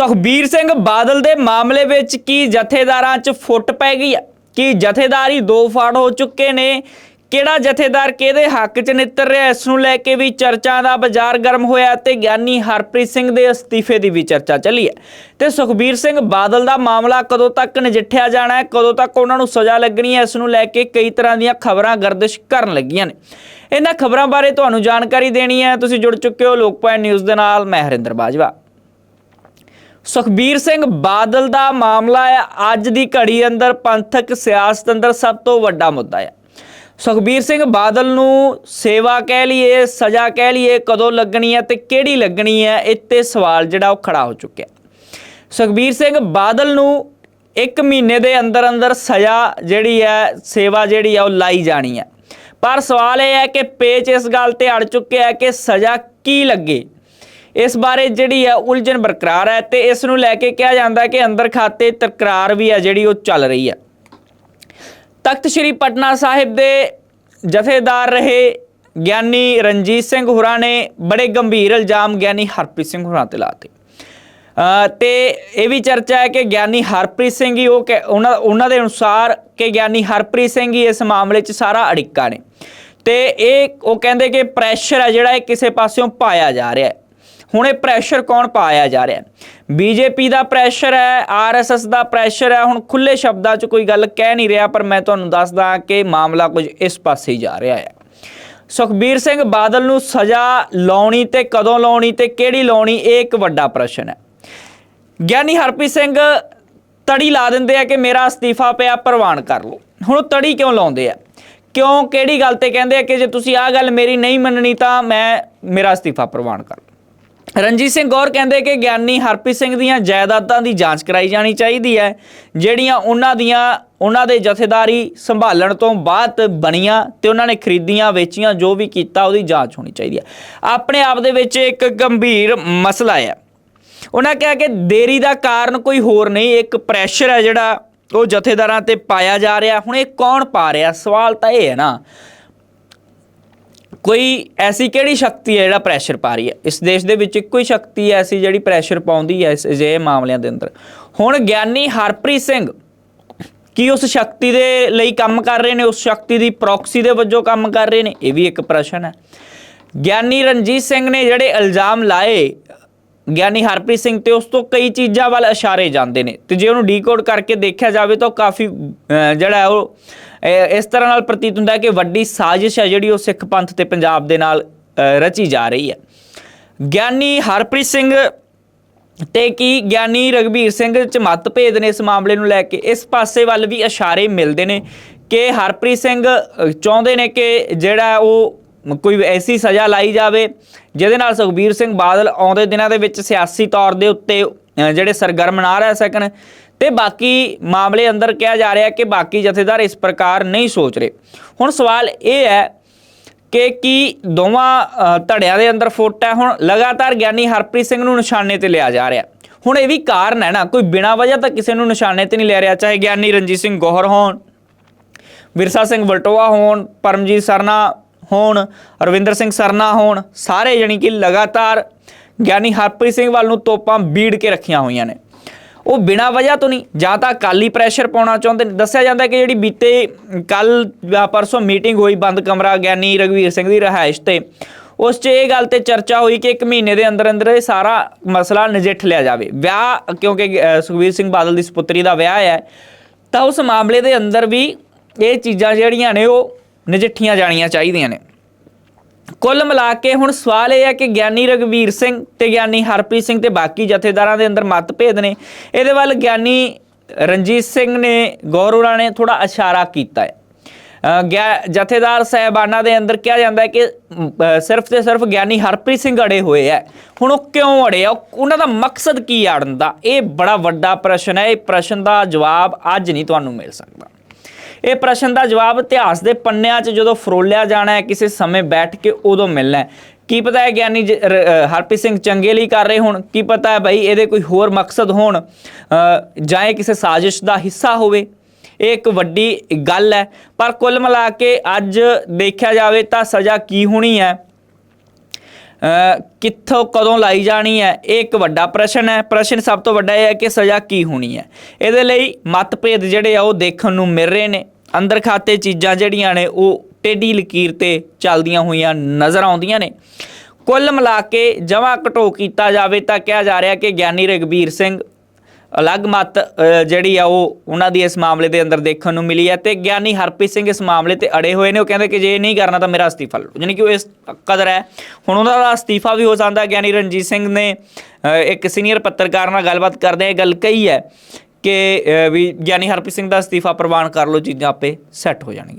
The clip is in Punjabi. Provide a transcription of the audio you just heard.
ਸੁਖਬੀਰ ਸਿੰਘ ਬਾਦਲ ਦੇ ਮਾਮਲੇ ਵਿੱਚ ਕੀ ਜਥੇਦਾਰਾਂ 'ਚ ਫੁੱਟ ਪੈ ਗਈ ਹੈ? ਕੀ ਜਥੇਦਾਰੀ ਦੋ ਫਾੜ ਹੋ ਚੁੱਕੇ ਨੇ? ਕਿਹੜਾ ਜਥੇਦਾਰ ਕਿਹਦੇ ਹੱਕ 'ਚ ਨਿੱਤਰ ਰਿਹਾ? ਇਸ ਨੂੰ ਲੈ ਕੇ ਵੀ ਚਰਚਾ ਦਾ ਬਾਜ਼ਾਰ ਗਰਮ ਹੋਇਆ ਤੇ ਗਿਆਨੀ ਹਰਪ੍ਰੀਤ ਸਿੰਘ ਦੇ ਅਸਤੀਫੇ ਦੀ ਵੀ ਚਰਚਾ ਚੱਲੀ ਹੈ। ਤੇ ਸੁਖਬੀਰ ਸਿੰਘ ਬਾਦਲ ਦਾ ਮਾਮਲਾ ਕਦੋਂ ਤੱਕ ਨਜਿੱਠਿਆ ਜਾਣਾ ਹੈ? ਕਦੋਂ ਤੱਕ ਉਹਨਾਂ ਨੂੰ ਸਜ਼ਾ ਲੱਗਣੀ ਹੈ? ਇਸ ਨੂੰ ਲੈ ਕੇ ਕਈ ਤਰ੍ਹਾਂ ਦੀਆਂ ਖਬਰਾਂ ਗਰਦਿਸ਼ ਕਰਨ ਲੱਗੀਆਂ ਨੇ। ਇਹਨਾਂ ਖਬਰਾਂ ਬਾਰੇ ਤੁਹਾਨੂੰ ਜਾਣਕਾਰੀ ਦੇਣੀ ਹੈ। ਤੁਸੀਂ ਜੁੜ ਚੁੱਕੇ ਹੋ ਲੋਕਪਾਲ ਨਿਊਜ਼ ਦੇ ਨਾਲ, ਮੈਂ ਹਰਿੰਦਰ ਬਾਜਵਾ। ਸੁਖਬੀਰ ਸਿੰਘ ਬਾਦਲ ਦਾ ਮਾਮਲਾ ਹੈ, ਅੱਜ ਦੀ ਘੜੀ ਅੰਦਰ ਪੰਥਕ ਸਿਆਸਤ ਅੰਦਰ ਸਭ ਤੋਂ ਵੱਡਾ ਮੁੱਦਾ ਹੈ। ਸੁਖਬੀਰ ਸਿੰਘ ਬਾਦਲ ਨੂੰ ਸੇਵਾ ਕਹਿ ਲਈਏ, ਸਜ਼ਾ ਕਹਿ ਲਈਏ, ਕਦੋਂ ਲੱਗਣੀ ਹੈ ਤੇ ਕਿਹੜੀ ਲੱਗਣੀ ਹੈ ਇੱਥੇ ਸਵਾਲ ਜਿਹੜਾ ਉਹ ਖੜਾ ਹੋ ਚੁੱਕਿਆ ਸੁਖਬੀਰ ਸਿੰਘ ਬਾਦਲ ਨੂੰ 1 ਮਹੀਨੇ ਦੇ ਅੰਦਰ ਅੰਦਰ ਸਜ਼ਾ ਜਿਹੜੀ ਹੈ, ਸੇਵਾ ਜਿਹੜੀ ਹੈ ਉਹ ਲਾਈ ਜਾਣੀ ਹੈ। ਪਰ ਸਵਾਲ ਇਹ ਹੈ ਕਿ ਪੇਚ ਇਸ ਗੱਲ ਤੇ ਅੜ ਚੁੱਕਿਆ ਹੈ ਕਿ ਸਜ਼ਾ ਕੀ ਲੱਗੇ। ਇਸ ਬਾਰੇ ਜਿਹੜੀ ਹੈ ਉਲਝਣ ਬਰਕਰਾਰ ਹੈ ਤੇ ਇਸ ਨੂੰ ਲੈ ਕੇ ਕਿਹਾ ਜਾਂਦਾ ਕਿ ਅੰਦਰ ਖਾਤੇ ਤਕਰਾਰ ਵੀ ਹੈ ਜਿਹੜੀ ਉਹ ਚੱਲ ਰਹੀ ਹੈ। ਤਖਤ ਸ੍ਰੀ ਪਟਨਾ ਸਾਹਿਬ ਦੇ ਜਥੇਦਾਰ ਰਹੇ ਗਿਆਨੀ ਰਣਜੀਤ ਸਿੰਘ ਹੁਰਾ ਨੇ ਬੜੇ ਗੰਭੀਰ ਇਲਜ਼ਾਮ ਗਿਆਨੀ ਹਰਪ੍ਰੀਤ ਸਿੰਘ ਹੁਰਾ ਤੇ ਲਾਤੇ। ਅ, ਤੇ ਇਹ ਵੀ ਚਰਚਾ ਹੈ ਕਿ ਗਿਆਨੀ ਹਰਪ੍ਰੀਤ ਸਿੰਘ ਹੀ ਉਹ ਕਹਿ- ਉਹਨਾਂ ਉਹਨਾਂ ਦੇ ਅਨੁਸਾਰ ਕਿ ਗਿਆਨੀ ਹਰਪ੍ਰੀਤ ਸਿੰਘ ਹੀ ਇਸ ਮਾਮਲੇ 'ਚ ਸਾਰਾ ਅੜਿੱਕਾ ਨੇ। ਤੇ ਇਹ ਉਹ ਕਹਿੰਦੇ ਕਿ ਪ੍ਰੈਸ਼ਰ ਹੈ ਜਿਹੜਾ ਇਹ ਕਿਸੇ ਪਾਸਿਓਂ ਪਾਇਆ ਜਾ ਰਿਹਾ ਹੈ। ਹੁਣ ਇਹ ਪ੍ਰੈਸ਼ਰ ਕੌਣ ਪਾਇਆ ਜਾ ਰਿਹਾ? ਹੈ ਬੀਜੇਪੀ ਦਾ ਪ੍ਰੈਸ਼ਰ ਹੈ ਆਰਐਸਐਸ ਦਾ ਪ੍ਰੈਸ਼ਰ ਹੈ, ਹੁਣ ਖੁੱਲੇ ਸ਼ਬਦਾਂ 'ਚ ਕੋਈ ਗੱਲ ਕਹਿ ਨਹੀਂ ਰਿਹਾ, ਪਰ ਮੈਂ ਤੁਹਾਨੂੰ ਦੱਸਦਾ ਕਿ ਮਾਮਲਾ ਕੁਝ ਇਸ ਪਾਸੇ ਹੀ ਜਾ ਰਿਹਾ ਹੈ। ਸੁਖਬੀਰ ਸਿੰਘ ਬਾਦਲ ਨੂੰ ਸਜ਼ਾ ਲਾਉਣੀ ਤੇ ਕਦੋਂ ਲਾਉਣੀ ਤੇ ਕਿਹੜੀ ਲਾਉਣੀ, ਇਹ ਇੱਕ ਵੱਡਾ ਪ੍ਰਸ਼ਨ ਹੈ। ਗਿਆਨੀ ਹਰਪ੍ਰੀਤ ਸਿੰਘ ਤੜੀ ਲਾ ਦਿੰਦੇ ਆ ਕਿ ਮੇਰਾ ਅਸਤੀਫਾ ਪਿਆ, ਪ੍ਰਵਾਨ ਕਰ ਲਓ। ਹੁਣ ਉਹ ਤੜੀ ਕਿਉਂ ਲਾਉਂਦੇ ਆ? ਕਿਉਂ, ਕਿਹੜੀ ਗੱਲ ਤੇ ਕਹਿੰਦੇ ਆ ਕਿ ਜੇ ਤੁਸੀਂ ਆਹ ਗੱਲ ਮੇਰੀ ਨਹੀਂ ਮੰਨਣੀ ਤਾਂ ਮੈਂ, ਮੇਰਾ ਅਸਤੀਫਾ ਪ੍ਰਵਾਨ ਕਰ ਲਓ। ਰਣਜੀਤ ਸਿੰਘ ਗੌਰ ਕਹਿੰਦੇ ਕਿ ਗਿਆਨੀ ਹਰਪ੍ਰੀਤ ਸਿੰਘ ਦੀਆਂ ਜਾਇਦਾਦਾਂ ਦੀ ਜਾਂਚ ਕਰਾਈ ਜਾਣੀ ਚਾਹੀਦੀ ਹੈ, ਜਿਹੜੀਆਂ ਉਹਨਾਂ ਦੀਆਂ, ਉਹਨਾਂ ਦੇ ਜਥੇਦਾਰੀ ਸੰਭਾਲਣ ਤੋਂ ਬਾਅਦ ਬਣੀਆਂ ਤੇ ਉਹਨਾਂ ਨੇ ਖਰੀਦੀਆਂ, ਵੇਚੀਆਂ, ਜੋ ਵੀ ਕੀਤਾ ਉਹਦੀ ਜਾਂਚ ਹੋਣੀ ਚਾਹੀਦੀ ਹੈ। ਆਪਣੇ ਆਪ ਦੇ ਵਿੱਚ ਇੱਕ ਗੰਭੀਰ ਮਸਲਾ ਹੈ। ਉਹਨਾਂ ਕਿਹਾ ਕਿ ਦੇਰੀ ਦਾ ਕਾਰਨ ਕੋਈ ਹੋਰ ਨਹੀਂ, ਇੱਕ ਪ੍ਰੈਸ਼ਰ ਹੈ ਜਿਹੜਾ ਉਹ ਜਥੇਦਾਰਾਂ ਤੇ ਪਾਇਆ ਜਾ ਰਿਹਾ। ਹੁਣ ਇਹ ਕੌਣ ਪਾ ਰਿਹਾ? ਸਵਾਲ ਤਾਂ ਇਹ ਹੈ ਨਾ ਕੋਈ ਐਸੀ ਕਿਹੜੀ ਸ਼ਕਤੀ ਹੈ ਜਿਹੜਾ ਪ੍ਰੈਸ਼ਰ ਪਾ ਰਹੀ ਹੈ? ਇਸ ਦੇਸ਼ ਦੇ ਵਿੱਚ ਇੱਕੋ ਹੀ ਸ਼ਕਤੀ ਐਸੀ ਜਿਹੜੀ ਪ੍ਰੈਸ਼ਰ ਪਾਉਂਦੀ ਹੈ ਇਸ ਅਜਿਹੇ ਮਾਮਲਿਆਂ ਦੇ ਅੰਦਰ। ਹੁਣ ਗਿਆਨੀ ਹਰਪ੍ਰੀਤ ਸਿੰਘ ਕੀ ਉਸ ਸ਼ਕਤੀ ਦੇ ਲਈ ਕੰਮ ਕਰ ਰਹੇ ਨੇ? ਉਸ ਸ਼ਕਤੀ ਦੀ ਪ੍ਰੋਕਸੀ ਦੇ ਵਜੋਂ ਕੰਮ ਕਰ ਰਹੇ ਨੇ? ਇਹ ਵੀ ਇੱਕ ਪ੍ਰਸ਼ਨ ਹੈ। ਗਿਆਨੀ ਰਣਜੀਤ ਸਿੰਘ ਨੇ ਜਿਹੜੇ ਇਲਜ਼ਾਮ ਲਾਏ ਗਿਆਨੀ ਹਰਪ੍ਰੀਤ ਸਿੰਘ ਤੇ ਉਸ ਤੋਂ ਕਈ ਚੀਜ਼ਾਂ ਵੱਲ ਇਸ਼ਾਰੇ ਜਾਂਦੇ ਨੇ ਤੇ ਜੇ ਉਹਨੂੰ ਡੀਕੋਡ ਕਰਕੇ ਦੇਖਿਆ ਜਾਵੇ ਤਾਂ ਉਹ ਕਾਫੀ ਜਿਹੜਾ ਉਹ ਇਸ ਤਰ੍ਹਾਂ ਨਾਲ ਪ੍ਰਤੀਤ ਹੁੰਦਾ ਕਿ ਵੱਡੀ ਸਾਜ਼ਿਸ਼ ਹੈ ਜਿਹੜੀ ਉਹ ਸਿੱਖ ਪੰਥ ਤੇ ਪੰਜਾਬ ਦੇ ਨਾਲ ਰਚੀ ਜਾ ਰਹੀ ਹੈ। ਗਿਆਨੀ ਹਰਪ੍ਰੀਤ ਸਿੰਘ ਤੇ ਕੀ ਗਿਆਨੀ ਰਗਵੀਰ ਸਿੰਘ ਚ ਮਤਭੇਦ ਨੇ ਇਸ ਮਾਮਲੇ ਨੂੰ ਲੈ ਕੇ, ਇਸ ਪਾਸੇ ਵੱਲ ਵੀ ਇਸ਼ਾਰੇ ਮਿਲਦੇ ਨੇ ਕਿ ਹਰਪ੍ਰੀਤ ਸਿੰਘ ਚਾਹੁੰਦੇ ਨੇ ਕਿ ਜਿਹੜਾ ਉਹ ਕੋਈ ਐਸੀ ਸਜ਼ਾ ਲਾਈ ਜਾਵੇ, ਜਿਹਦੇ ਨਾਲ ਸੁਖਬੀਰ ਸਿੰਘ ਬਾਦਲ ਆਉਂਦੇ ਦਿਨਾਂ ਦੇ ਵਿੱਚ ਸਿਆਸੀ ਤੌਰ ਦੇ ਉੱਤੇ ਜਿਹੜੇ ਸਰਗਰਮ ਨਾ ਰਹਿ ਸਕਣ। ਤੇ ਬਾਕੀ ਮਾਮਲੇ ਅੰਦਰ ਕਿਹਾ ਜਾ ਰਿਹਾ ਕਿ ਬਾਕੀ ਜਥੇਦਾਰ ਇਸ ਪ੍ਰਕਾਰ ਨਹੀਂ ਸੋਚ ਰਹੇ। ਹੁਣ ਸਵਾਲ ਇਹ ਹੈ ਕਿ ਕੀ ਦੋਵਾਂ ਧੜਿਆਂ ਦੇ ਅੰਦਰ ਫੁੱਟ ਹੈ? ਹੁਣ ਲਗਾਤਾਰ ਗਿਆਨੀ ਹਰਪ੍ਰੀਤ ਸਿੰਘ ਨੂੰ ਨਿਸ਼ਾਨੇ ਤੇ ਲਿਆ ਜਾ ਰਿਹਾ। ਹੁਣ ਇਹ ਵੀ ਕਾਰਨ ਹੈ ਨਾ, ਕੋਈ ਬਿਨਾਂ ਵਜ੍ਹਾ ਤਾਂ ਕਿਸੇ ਨੂੰ ਨਿਸ਼ਾਨੇ ਤੇ ਨਹੀਂ ਲੈ ਰਿਹਾ, ਚਾਹੇ ਗਿਆਨੀ ਰਣਜੀਤ ਸਿੰਘ ਗੋਹਰ ਹੋਣ, ਵਿਰਸਾ ਸਿੰਘ ਵਲਟੋਆ ਹੋਣ, ਪਰਮਜੀਤ ਸਰਨਾ ਹੋਣ ਰਵਿੰਦਰ ਸਿੰਘ ਸਰਨਾ ਹੋਣ ਸਾਰੇ ਜਾਣੀ ਕਿ ਲਗਾਤਾਰ ਗਿਆਨੀ ਹਰਪ੍ਰੀਤ ਸਿੰਘ ਵੱਲ ਨੂੰ ਤੋਪਾਂ ਬੀੜ ਕੇ ਰੱਖੀਆਂ ਹੋਈਆਂ ਨੇ। ਉਹ ਬਿਨਾਂ ਵਜ੍ਹਾ ਤੋਂ ਨਹੀਂ ਜਾਂ ਤਾਂ ਕਾਲੀ ਪ੍ਰੈਸ਼ਰ ਪਾਉਣਾ ਚਾਹੁੰਦੇ ਨੇ। ਦੱਸਿਆ ਜਾਂਦਾ ਕਿ ਜਿਹੜੀ ਬੀਤੇ ਕੱਲ ਪਰਸੋਂ ਮੀਟਿੰਗ ਹੋਈ ਬੰਦ ਕਮਰਾ ਗਿਆਨੀ ਰਗਵੀਰ ਸਿੰਘ ਦੀ ਰਿਹਾਇਸ਼ ਤੇ ਉਸ 'ਚ ਇਹ ਗੱਲ ਤੇ ਚਰਚਾ ਹੋਈ ਕਿ ਇੱਕ ਮਹੀਨੇ ਦੇ ਅੰਦਰ ਅੰਦਰ ਇਹ ਸਾਰਾ ਮਸਲਾ ਨਜਿੱਠ ਲਿਆ ਜਾਵੇ। ਵਿਆਹ ਕਿਉਂਕਿ ਅ, ਸੁਖਬੀਰ ਸਿੰਘ ਬਾਦਲ ਦੀ ਸੁਪੁੱਤਰੀ ਦਾ ਵਿਆਹ ਹੈ ਤਾਂ ਉਸ ਮਾਮਲੇ ਦੇ ਅੰਦਰ ਵੀ ਇਹ ਚੀਜ਼ਾਂ ਜਿਹੜੀਆਂ ਨੇ ਉਹ ਨਜਿੱਠੀਆਂ ਜਾਣੀਆਂ ਚਾਹੀਦੀਆਂ ਨੇ। ਕੁੱਲ ਮਿਲਾ ਕੇ ਹੁਣ ਸਵਾਲ ਇਹ ਹੈ ਕਿ ਗਿਆਨੀ ਰਗਵੀਰ ਸਿੰਘ ਤੇ ਗਿਆਨੀ ਹਰਪ੍ਰੀਤ ਸਿੰਘ ਤੇ ਬਾਕੀ ਜਥੇਦਾਰਾਂ ਦੇ ਅੰਦਰ ਮਤਭੇਦ ਨੇ। ਇਹਦੇ ਵੱਲ ਗਿਆਨੀ ਰਣਜੀਤ ਸਿੰਘ ਨੇ ਗੌਰਵਰਾ ਨੇ ਥੋੜਾ ਇਸ਼ਾਰਾ ਕੀਤਾ ਹੈ। ਗਿਆ- ਜਥੇਦਾਰ ਸਹਿਬਾਨਾਂ ਦੇ ਅੰਦਰ ਕਿਹਾ ਜਾਂਦਾ ਹੈ ਕਿ ਸਿਰਫ ਤੇ ਸਿਰਫ ਗਿਆਨੀ ਹਰਪ੍ਰੀਤ ਸਿੰਘ ਅੜੇ ਹੋਏ ਹੈ। ਹੁਣ ਉਹ ਕਿਉਂ ਅੜੇ ਆ? ਉਹਨਾਂ ਦਾ ਮਕਸਦ ਕੀ ਹੈ ਅੜਨ ਦਾ? ਇਹ ਬੜਾ ਵੱਡਾ ਪ੍ਰਸ਼ਨ ਹੈ। ਇਹ ਪ੍ਰਸ਼ਨ ਦਾ ਜਵਾਬ ਅੱਜ ਨਹੀਂ ਤੁਹਾਨੂੰ ਮਿਲ ਸਕਦਾ। ਇਹ ਪ੍ਰਸ਼ਨ ਦਾ ਜਵਾਬ ਇਤਿਹਾਸ ਦੇ ਪੰਨਿਆਂ 'ਚ ਜਦੋਂ ਫਰੋਲਿਆ ਜਾਣਾ ਹੈ, ਕਿਸੇ ਸਮੇਂ ਬੈਠ ਕੇ ਉਦੋਂ ਮਿਲਣਾ ਹੈ। ਕੀ ਪਤਾ ਹੈ ਗਿਆਨੀ ਜ- ਹਰਪ੍ਰੀਤ ਸਿੰਘ ਚੰਗੇ ਲਈ ਕਰ ਰਹੇ ਹੋਣ? ਕੀ ਪਤਾ ਹੈ ਭਾਈ ਇਹਦੇ ਕੋਈ ਹੋਰ ਮਕਸਦ ਹੋਣ? ਜਾਂ ਇਹ ਕਿਸੇ ਸਾਜ਼ਿਸ਼ ਦਾ ਹਿੱਸਾ ਹੋਵੇ? ਇਹ ਇੱਕ ਵੱਡੀ ਗੱਲ ਹੈ। ਪਰ ਕੁੱਲ ਮਿਲਾ ਕੇ ਅੱਜ ਦੇਖਿਆ ਜਾਵੇ ਤਾਂ ਸਜ਼ਾ ਕੀ ਹੋਣੀ ਹੈ? ਕਿੱਥੋਂ ਕਦੋਂ ਲਾਈ ਜਾਣੀ ਹੈ? ਇਹ ਇੱਕ ਵੱਡਾ ਪ੍ਰਸ਼ਨ ਹੈ। ਪ੍ਰਸ਼ਨ ਸਭ ਤੋਂ ਵੱਡਾ ਇਹ ਹੈ ਕਿ ਸਜ਼ਾ ਕੀ ਹੋਣੀ ਹੈ? ਇਹਦੇ ਲਈ ਮਤਭੇਦ ਜਿਹੜੇ ਆ, ਉਹ ਦੇਖਣ ਨੂੰ ਮਿਲ ਰਹੇ ਨੇ। ਅੰਦਰ ਖਾਤੇ ਚੀਜ਼ਾਂ ਜਿਹੜੀਆਂ ਨੇ, ਉਹ ਟੇਢੀ ਲਕੀਰ ਤੇ ਚੱਲਦੀਆਂ ਹੋਈਆਂ ਨਜ਼ਰ ਆਉਂਦੀਆਂ ਨੇ। ਕੁੱਲ ਮਿਲਾ ਕੇ ਜਮਾ ਘਟੋ ਕੀਤਾ ਜਾਵੇ ਤਾਂ ਕਿਹਾ ਜਾ ਰਿਹਾ ਕਿ ਗਿਆਨੀ ਰਗਵੀਰ ਸਿੰਘ ਅਲੱਗ ਮਤ ਜਿਹੜੀ ਆ ਉਹ ਉਹਨਾਂ ਦੀ ਇਸ ਮਾਮਲੇ ਦੇ ਅੰਦਰ ਦੇਖਣ ਨੂੰ ਮਿਲੀ ਹੈ ਤੇ ਗਿਆਨੀ ਹਰਪ੍ਰੀਤ ਸਿੰਘ ਇਸ ਮਾਮਲੇ ਤੇ ਅੜੇ ਹੋਏ ਨੇ। ਉਹ ਕਹਿੰਦੇ ਕਿ ਜੇ ਨਹੀਂ ਕਰਨਾ ਤਾਂ ਮੇਰਾ ਅਸਤੀਫਾ ਲਓ। ਯਾਨੀ ਕਿ ਉਹ ਇਸ ਕਦਰ ਹੈ। ਹੁਣ ਉਹਨਾਂ ਦਾ ਅਸਤੀਫਾ ਵੀ ਹੋ ਜਾਂਦਾ। ਗਿਆਨੀ ਰਣਜੀਤ ਸਿੰਘ ਨੇ ਇੱਕ ਸੀਨੀਅਰ ਪੱਤਰਕਾਰ ਨਾਲ ਗੱਲਬਾਤ ਕਰਦੇ ਇਹ ਗੱਲ ਕਹੀ ਹੈ ਕਿ ਵੀ ਗਿਆਨੀ ਹਰਪ੍ਰੀਤ ਸਿੰਘ ਦਾ ਅਸਤੀਫਾ ਪ੍ਰਵਾਨ ਕਰ ਲਓ, ਚੀਜ਼ਾਂ ਆਪੇ ਸੈੱਟ ਹੋ ਜਾਣਗੀਆਂ।